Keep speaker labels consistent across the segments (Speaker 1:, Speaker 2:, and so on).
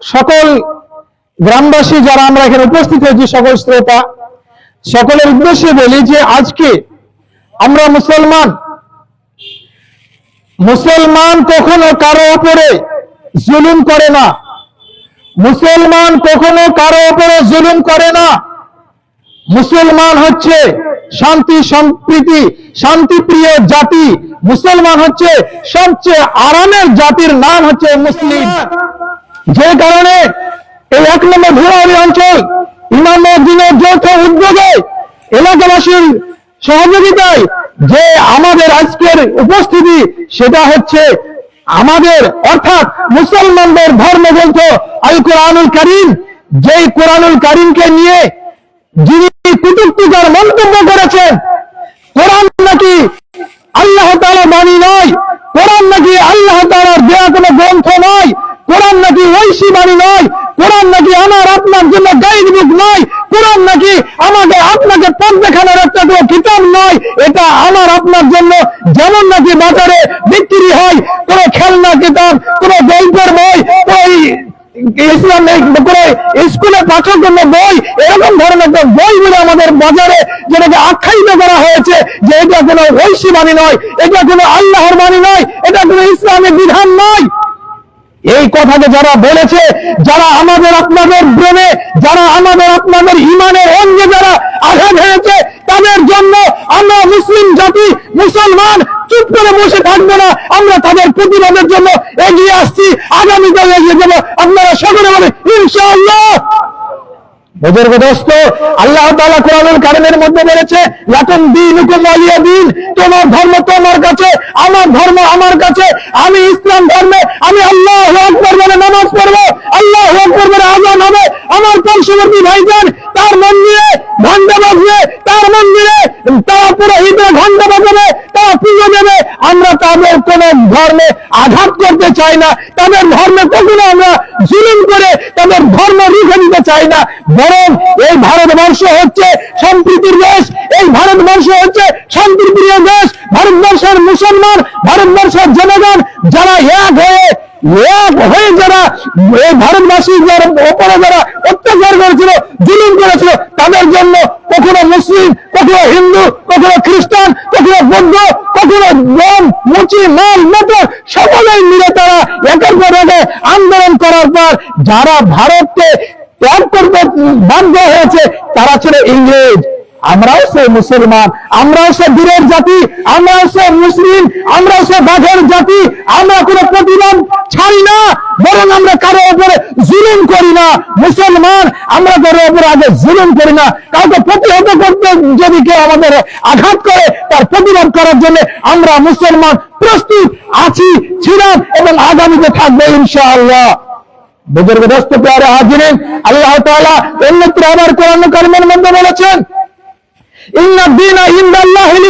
Speaker 1: সকল গ্রামবাসী যারা আমরা এখানে উপস্থিত হয়েছি, সকল শ্রোতা, সকলের উদ্দেশ্যে বলি যে আজকে আমরা মুসলমান। মুসলমান কখনো কারও উপরে জুলুম করে না। মুসলমান কখনো কারও উপরে জুলুম করে না। মুসলমান হচ্ছে শান্তি, সম্প্রীতি, শান্তিপ্রিয় জাতি। মুসলমান হচ্ছে সবচেয়ে আরামের জাতির নাম হচ্ছে মুসলিম। যে কারণে এই এক নম্বর ভুয়ারি অঞ্চল ইমাম যৌথ উদ্যোগে এলাকাবাসীর সহযোগিতায় যে আমাদের আজকের উপস্থিতি, সেটা হচ্ছে আমাদের, অর্থাৎ মুসলমানদের ধর্মগ্রন্থ আল কোরআনুল করিম, যেই কোরআনুল করিমকে নিয়ে যিনি কুটুক্তিকার মন্তব্য করেছেন, কোরআন নাকি আল্লাহ তাআলা বাণী নয়, কোরআন নাকি আল্লাহ তাআলার দেয়া কোনো গ্রন্থ নয় কোরআন নাকি ঐশী বাণী নয়, কোরআন নাকি আমার আপনার জন্য গাইড বুক নয়, কোরআন নাকি আমাকে আপনাকে পথ দেখানোর একটা কোনো কিতাব নয়, এটা আমার আপনার জন্য যেমন নাকি বাজারে বিক্রি হয়, কোনো খেলনা কিতাব, কোনো গল্পের বই ওই ইসলাম করে স্কুলে পাঠক জন্য বই, এরকম ধরনের একটা বই বলে আমাদের বাজারে যেটাকে আখ্যায়িত করা হয়েছে যে এটা কোনো ঐশী বাণী নয়, এটা কোনো আল্লাহর বাণী নয়, এটা কোনো ইসলামের বিধান নয়। এই কথাকে যারা বলেছে, যারা আমাদের আপনাদের ব্রেনে, যারা আমাদের আপনাদের ইমানের অঙ্গে যারা আঘাত হয়েছে তাদের জন্য আমরা মুসলিম জাতি, মুসলমান চুপ করে বসে থাকবে না। আমরা তাদের প্রতিবাদের জন্য এগিয়ে আসছি। আগামীকাল এগিয়ে যাব। আপনারা সকলে বলে ইনশাআল্লাহ। বুজুর্গ দোস্ত আল্লাহ তাআলা কোরআনুল কারিমের মধ্যে বলেছে, লাকুম দীনুকুম ওয়ালিয়া দিন, তোমার ধর্ম তোমার কাছে, আমার ধর্ম আমার কাছে, আমি ইসলাম ধর্মে, আমি আল্লাহু আকবার বলে নামাজ পড়ব, আল্লাহু আকবার বলে আযান হবে, আমার পার্শ্ববর্তী ভাইজান তার মন্দিরে ঘণ্টা বাজবে, তার মন্দিরে তারা পুরোহিতরা ঘণ্টা বাজাবে, তারা পুজো দেবে, আমরা তাদের কোন ধর্মে আঘাত করতে চাই না, তাদের ধর্মে কখনো আমরা জুলুম করে তাদের ধর্ম রুখে দিতে চাই না। বরং এই ভারতবর্ষ হচ্ছে সম্প্রীতির দেশ। এই ভারতবর্ষ হচ্ছে শান্তিপ্রিয় দেশ। ভারতবর্ষের মুসলমান, ভারতবর্ষের জনগণ যারা এক হয়ে হয়ে যারা ওপরে যারা অত্যাচার করেছিল, জুলুম করেছিল, তাদের জন্য কখনো মুসলিম, কখনো হিন্দু, কখনো খ্রিস্টান, কখনো বৌদ্ধ, কখনো সকলেই মিলে তারা একের পর একে আন্দোলন করার পর যারা ভারতকে ত্যাগ করতে বাধ্য হয়েছে, তারা ছিল ইংরেজ। আমরাও সে মুসলমান, আমরাও সে বীরের জাতি, আমরাও সে মুসলিম, আমরাও সে বাঘের জাতি। আমরা কোনো প্রতিবাদ ছাড়ি না, বরং আমরা কারও উপরে জুলুম করি না। মুসলমান, আমরা কারও উপরে আগে জুলুম করি না। কাউকে প্রতিহত করতে যদি কেউ আমাদের আঘাত করে, তার প্রতিবাদ করার জন্য আমরা মুসলমান প্রস্তুত আছি, ছিলাম এবং আগামীতে থাকবে ইনশাআল্লাহ। বুজুর্গ দোস্ত প্যারে হাজিরেন, আল্লাহ তাআলা অন্যত্র আবার কোরআন কারিমের মধ্যে বলেছেন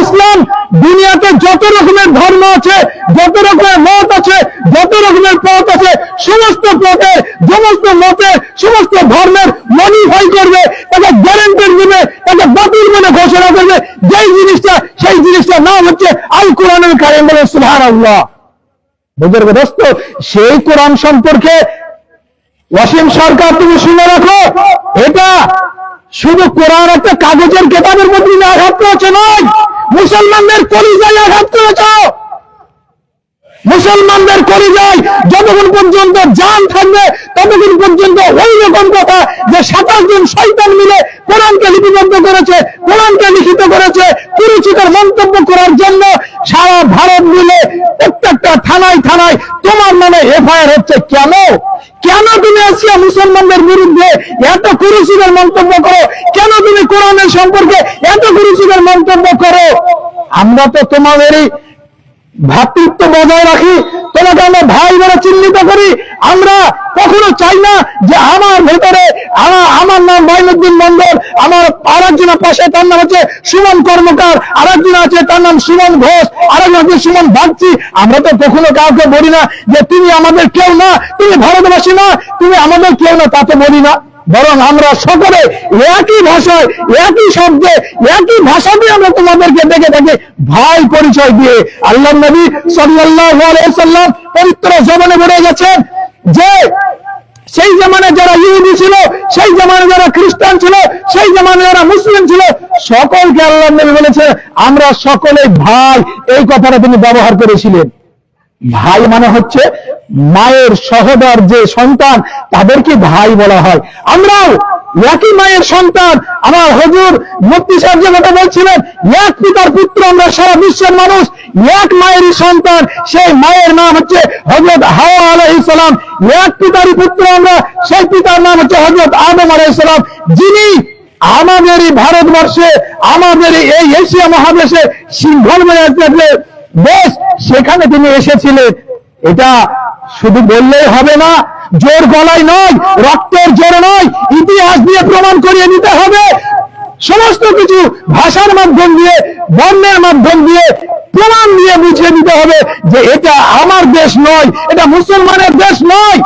Speaker 1: ইসলাম, দুনিয়াতে যত রকমের ধর্ম আছে, যত রকমের মত আছে, যত রকমের পথ আছে, সমস্ত পথের সমস্ত মতে, সমস্ত ধর্মের মডিফাই করবে, তাকে গ্যারেন্টি দিবে, তাকে বাতিল বলে ঘোষণা করবে, যেই জিনিসটা, সেই জিনিসটার নাম হচ্ছে আল কোরআনের কারিম বলে সুহার আল্লাহ বুজুর্গ দোস্ত সেই কোরআন সম্পর্কে ওয়াসিম সরকার তুমি শুনে রাখো, এটা শুধু কোরআন একটা কাগজের কেতাবের মধ্যে আঘাত করেছে নয়, মুসলমানদের কলিজায় আঘাত করেছ। মুসলমানদের কলিজায় যতক্ষণ পর্যন্ত জান থাকবে, ততক্ষণ পর্যন্ত ওই রকম কথা যে সাতাশ জন শয়তান মিলে কোরআনকে লিপিবদ্ধ করেছে, কোরআনকে লিখিত করেছে, কুরুচিকর মন্তব্য করার জন্য সারা ভারত মিলে প্রত্যেকটা থানায় থানায় তোমার নামে এফআইআর হচ্ছে। কেন? কেন তুমি আজকে মুসলমানদের বিরুদ্ধে এত কুরুচিকর মন্তব্য করো? কেন তুমি কোরআনের সম্পর্কে এত কুরুচিকর মন্তব্য করো? আমরা তো তোমাদেরই ভ্রাতৃত্ব বজায় রাখি। তোমাকে আমরা ভাই বলে চিহ্নিত করি। আমরা কখনো চাই না যে আমার ভেতরে আমার নাম বাইনুদ্দিন মন্ডল আমার আরেকজন পাশে তার নাম হচ্ছে সুমন কর্মকার, আরেকজন আছে তার নাম সুমন ঘোষ, আরেকজন হচ্ছে সুমন বাগচি। আমরা তো কখনো কাউকে বলি না যে, তুমি আমাদের কেউ না, তুমি ভারতবাসী না, তুমি আমাদের কেউ না, তা তো বলি না। বরং আমরা সকলে একই ভাষায়, একই শব্দে, একই ভাষাতে আমরা তোমাদেরকে দেখে থাকি ভাই পরিচয় দিয়ে আল্লাহ নবী সাল্লাম পবিত্র জবানে বলে গেছেন যে সেই জামানে যারা ইহুদি ছিল, সেই জামানে যারা খ্রিস্টান ছিল, সেই জামানে যারা মুসলিম ছিল, সকলকে আল্লাহ নবী বলেছে আমরা সকলে ভাই। এই কথাটা তিনি ব্যবহার করেছিলেন। ভাই মানে হচ্ছে মায়ের সহদর যে সন্তান, তাদেরকে ভাই বলা হয়। আমরাও একই মায়ের সন্তান। আমার হজুর মুক্তি সাহেব যে কথা বলছিলেন, এক পিতার পুত্র আমরা সারা বিশ্বের মানুষ, এক মায়েরই সন্তান। সেই মায়ের নাম হচ্ছে হজরত হাওয়া আলাইহিস সালাম। এক পিতারই পুত্র আমরা, সেই পিতার নাম হচ্ছে হজরত আদম আলাইহিস সালাম। যিনি আমাদের এই ভারতবর্ষে আমাদের এই এশিয়া মহাদেশে সিংহল দেশ সেখানে তিনি এসেছিলেন। এটা শুধু বললেই হবে না, জোর গলায় নয়, রক্তের জোর নয়, ইতিহাস দিয়ে প্রমাণ করিয়ে নিতে হবে। সমস্ত কিছু ভাষার মাধ্যম দিয়ে, বর্ণের মাধ্যম দিয়ে, প্রমাণ দিয়ে বুঝিয়ে দিতে হবে যে এটা আমার দেশ নয়, এটা মুসলমানের দেশ নয়।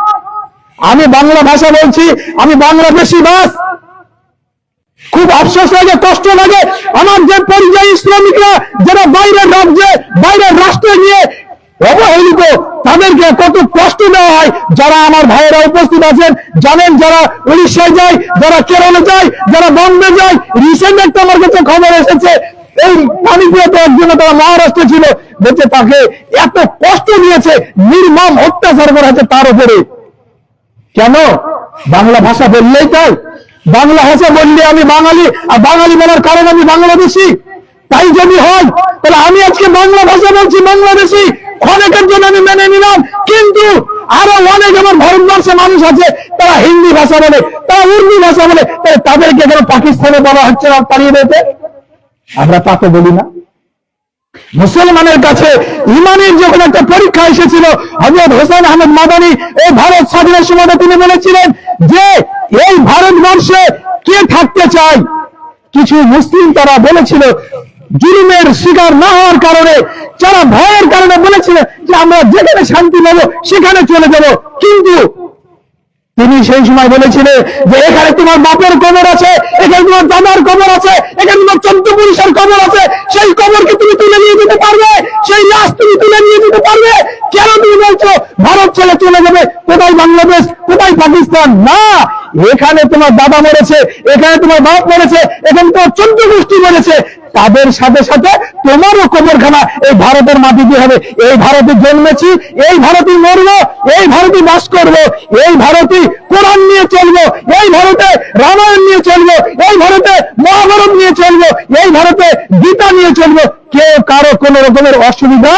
Speaker 1: আমি বাংলা ভাষা বলছি, আমি বাংলাদেশি বাস। খুব আফসোস লাগে, কষ্ট লাগে। আমার যে পরিযায়ী শ্রমিকরা যারা বাইরের রাজ্যে, বাইরের রাষ্ট্রে নিয়ে অবহেলিত, তাদেরকে কত কষ্ট দেওয়া হয়। যারা আমার ভাইয়েরা উপস্থিত আছেন, জানেন যারা উড়িষ্যায় যায়, যারা কেরলে যায়, যারা বম্বে যায় রিসেন্ট একটা আমার কাছে খবর এসেছে, এই পানিপুরাতে একজন তারা মহারাষ্ট্রে ছিল, বলছে তাকে এত কষ্ট দিয়েছে, নির্মম অত্যাচার করা হয়েছে তার উপরে। কেন? বাংলা ভাষা বললেই তাই। বাংলা ভাষা বললে আমি বাঙালি, আর বাঙালি বলার কারণ আমি বাংলাদেশি। তাই যদি হয়, তাহলে আমি আজকে বাংলা ভাষা বলছি, বাংলাদেশি। অনেকের জন্য আমি মেনে নিলাম, কিন্তু আরও অনেক আমার ভারতবর্ষে মানুষ আছে, তারা হিন্দি ভাষা বলে, তারা উর্দু ভাষা বলে, তাহলে তাদেরকে কেন পাকিস্তানে বলা হচ্ছে না তাড়িয়ে দিতে আমরা তা তো বলি না। মুসলমানের কাছে ইমানের যখন একটা পরীক্ষা এসেছিল হজরত হোসেন আহমেদ মাদানী, এই ভারত স্বাধীনের সময় তিনি বলেছিলেন যে, এই ভারতবর্ষে কে থাকতে চায়? কিছু মুসলিম তারা বলেছিল, জুলুমের শিকার না হওয়ার কারণে, যারা ভয়ের কারণে বলেছিল যে আমরা যেখানে শান্তি পাবো সেখানে চলে যাব। কিন্তু তিনি সেই সময় বলেছিলেন যে এখানে তোমার বাপের কবর আছে, এখানে তোমার দাদার কবর আছে, এখানে তোমার চোদ্দ পুরুষের কবর আছে। সেই কবরকে তুমি তুলে নিয়ে যেতে পারবে, সেই লাশ তুমি তুলে নিয়ে যেতে পারবে? কেন তুমি বলছো ভারত ছেড়ে চলে যাবে? কোথায় বাংলাদেশ? কোথায় পাকিস্তান? না, এখানে তোমার দাদা মরেছে, এখানে তোমার বাপ মরেছে, এখানে তোমার চোদ্দ গোষ্ঠী মরেছে। তাদের সাথে সাথে তোমারও কবরখানা এই ভারতের মাটিতে হবে। এই ভারতে জন্মেছি, এই ভারতে মরবো, এই ভারতে বাস করব, এই ভারতে কোরআন নিয়ে চলবো, এই ভারতে রামায়ণ নিয়ে চলবো, এই ভারতে মহাভারত নিয়ে চলবো, এই ভারতে গীতা নিয়ে চলবো, কেউ কারও কোন রকমের অসুবিধা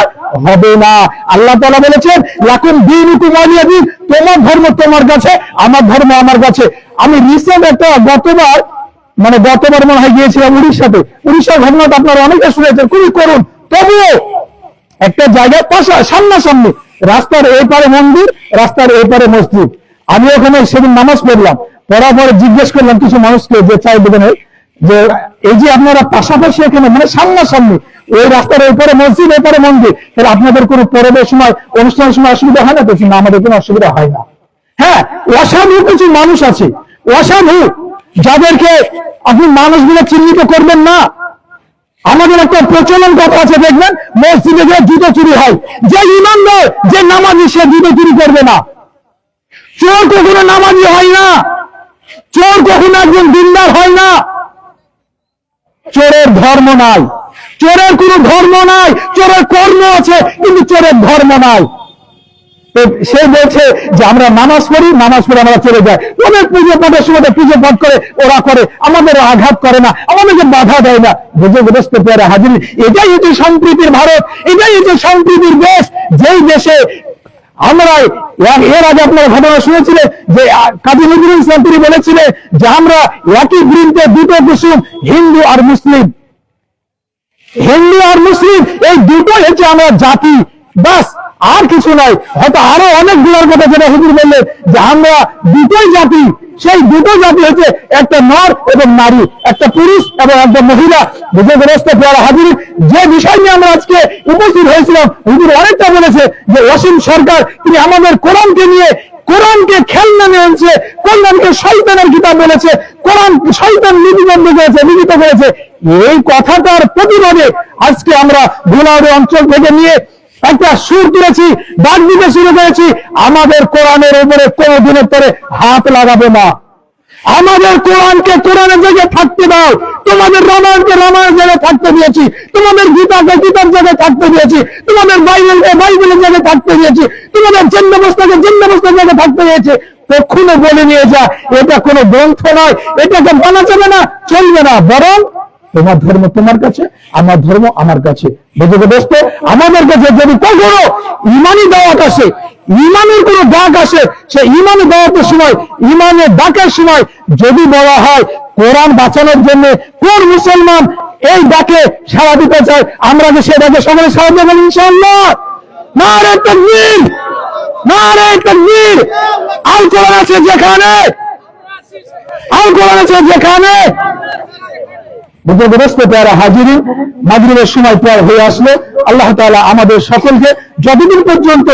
Speaker 1: হবে না। আল্লাহ তালা বলেছেন, লাকুম দিন কুমালিয়া দিন, তোমার ধর্ম তোমার কাছে, আমার ধর্ম আমার কাছে। আমি রিসেন্ট একটা গতবার মানে গতবার মনে হয় গিয়েছিলাম উড়িষ্যাতে। উড়িষ্যার ঘটনাটা আপনারা অনেকে শুনেছেন, খুবই করুন তবুও একটা জায়গায় পাশা, সামনাসামনি, রাস্তার এই পারে মন্দির, রাস্তার এই পারে মসজিদ। আমি ওখানে সেদিন নামাজ পড়লাম, পড়ার পরে জিজ্ঞেস করলাম কিছু মানুষকে যে চাই দেবেন যে এই যে আপনারা পাশাপাশি এখানে মানে সামনাসামনি ওই রাস্তার ওই পারে মসজিদ এই পারে মন্দির, তাহলে আপনাদের কোনো পরবের সময়, অনুষ্ঠানের সময় অসুবিধা হয় না তো? না, আমাদের কোনো অসুবিধা হয় না। হ্যাঁ অসাধু কিছু মানুষ আছে। অসাধু, যাদেরকে আপনি মানুষগুলো চিহ্নিত করবেন না। আমাদের একটা প্রচলন কথা আছে, দেখবেন, মসজিদে গিয়ে জুতো চুরি হয়, যে ইমানদার, যে নামাজি, সে জুতো চুরি করবে না। চোর কখনো নামাজি হয় না। চোর কখনো একজন দিনদার হয় না। চোরের ধর্ম নাই। চোরের কোনো ধর্ম নাই, চোরের কর্ম আছে, কিন্তু চোরের ধর্ম নাই। সে বলছে যে আমরা নামাজ পড়ি, নামাজ পড়ে আমরা চলে যাই। ওদের পুজো পাঠের সময় পুজো পাঠ করে, ওরা করে। আমাদের আঘাত করে না, আমাদেরকে বাধা দেয় না। বুঝতে পারে হাজির। এটাই হচ্ছে সম্প্রীতির ভারত, এটাই হচ্ছে সম্প্রীতির দেশ। যেই দেশে আমরা এর- আগে আপনার ঘটনা শুনেছিলেন যে কাজী নজরুল ইসলাম তিনি বলেছিলেন যে, আমরা একই বৃন্তে দুটো কুসুম, হিন্দু আর মুসলিম। হিন্দু আর মুসলিম, এই দুটো হচ্ছে আমরা জাতি। বাস, আর কিছু নাই। হয়তো আরও অনেকগুলার কথা যেটা হুজুর বললেন যে, আমরা দুটোই জাতি। সেই দুটো জাতি হচ্ছে একটা নর এবং নারী, একটা পুরুষ এবং একটা মহিলা। পেয়ারা হাজির। যে বিষয় নিয়ে আমরা আজকে উপস্থিত হয়েছিলাম, হুজুর অনেকটা বলেছে যে অসীম সরকার, তিনি আমাদের কোরআনকে নিয়ে, কোরআনকে খেলনা নিয়েছে কোরআনকে শৈতানের কিতাব বলেছে, কোরআন শৈতান লিপিবদ্ধ করেছে, লিখিত করেছে। এই কথাটার প্রতিবাদে আজকে আমরা ভোলাউড়ি অঞ্চল থেকে নিয়ে একটা সুর তুলেছি ডাক দিতে শুরু করেছি আমাদের কোরআনের উপরে কোনোদিনের পরে হাত লাগাবে না। আমাদের কোরআনকে কোরআনের জায়গায় থাকতে দাও। তোমাদের রামায়ণকে রামায়ণ জায়গায় থাকতে দিয়েছি। তোমাদের গীতাকে গীতার জায়গায় থাকতে দিয়েছি। তোমাদের বাইবেলকে বাইবেলের জায়গায় থাকতে দিয়েছি। তোমাদের জন্মবস্থাকে জন্মবস্থার জায়গায় থাকতে দিয়েছি। কখনো বলে নিয়ে যা, এটা কোনো গ্রন্থ নয়। এটাকে বলা যাবে না, চলবে না। বরং তোমার ধর্ম তোমার কাছে, আমার ধর্ম আমার কাছে। আমাদের কাছে যদি কখনো ইমানি দাওয়াত আসে, ইমানের কোন ডাক আসে, সে ইমানি দাওয়াতের সময়, ইমানের ডাকের সময় যদি বলা হয়, কোরআন বাঁচানোর জন্য কোন মুসলমান এই ডাকে সাড়া দিতে চায়, আমরা যে সে ডাকে সকলে সাড়া দেবেন ইনশাল্লাহ না আছে যেখানে! আছে যেখানে! বুঝতে পেয়ারা হাজিরি মাগরিবের সময় পর হয়ে আসলো আল্লাহ তাআলা আমাদের সকলকে যতদিন পর্যন্ত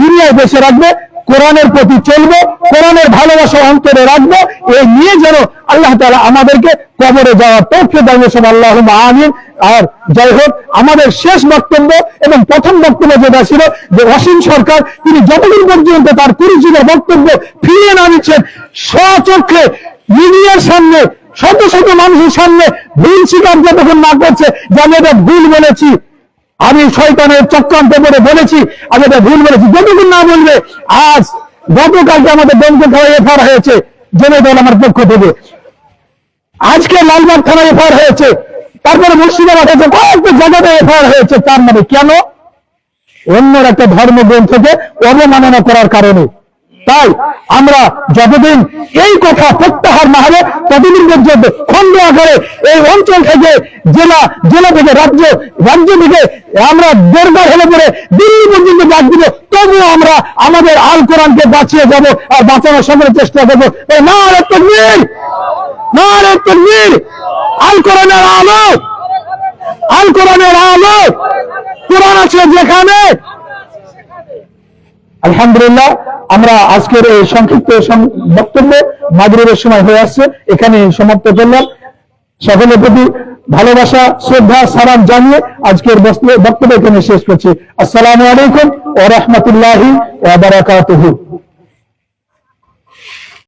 Speaker 1: দুনিয়ায় বেঁচে রাখবে, কোরআনের প্রতি চলবো, কোরআনের ভালোবাসা অন্তরে রাখব এই নিয়ে যেন আল্লাহ তালা আমাদেরকে কবরে যাওয়ার পক্ষে দাঁড়িয়ে সব আল্লাহ আমিন। আর যাই হোক, আমাদের শেষ বক্তব্য এবং প্রথম বক্তব্য যেটা ছিল যে অসীম সরকার, তিনি যতদিন পর্যন্ত তার কুরুচির বক্তব্য ফিরিয়ে না দিচ্ছেন স্বচক্ষে মিডিয়ার সামনে শত শত মানুষের সামনে ভুল স্বীকার যতক্ষণ না করছে, যে আমি এটা ভুল বলেছি, আমি শয়তানের চক্রান্ত করে বলেছি, আমি এটা ভুল বলেছি, যতক্ষণ না বলবে, আজ গতকালকে আমাদের ব্যাংকে খাওয়া এফআর হয়েছে জেনে দল আমার পক্ষ থেকে। আজকে লালবাগ থানায় এফআর হয়েছে, তারপরে মুর্শিদাবাদ হয়েছে, কয়েকটা জায়গাতে এফআর হয়েছে, তার মানে কেন? অন্যর একটা ধর্মগ্রন্থকে অবমাননা করার কারণে। তাই আমরা যতদিন এই কথা প্রত্যাহার না হবে, ততদিন পর্যন্ত খন্ড আকারে এই অঞ্চল থেকে জেলা জেলা থেকে রাজ্য রাজ্য থেকে আমরা দরবার হলে পরে দিল্লি পর্যন্ত ডাক দিব, তবুও আমরা আমাদের আল কোরআনকে বাঁচিয়ে যাব আর বাঁচানোর সকলের চেষ্টা করব। না রে তকবীর না রে তকবীর, আল কোরআনের আলো, আল কোরআনের আলো, কোরআন আছে যেখানে আলহামদুলিল্লাহ, আমরা আজকের এই সংক্ষিপ্ত বক্তব্য মাগরীবের সময় হয়ে আসছে এখানে সমাপ্ত করলাম। সকলের প্রতি ভালোবাসা, শ্রদ্ধা, সালাম জানিয়ে আজকের বক্তব্য এখানে শেষ করছি। আসসালামু আলাইকুম ও রহমতুল্লাহ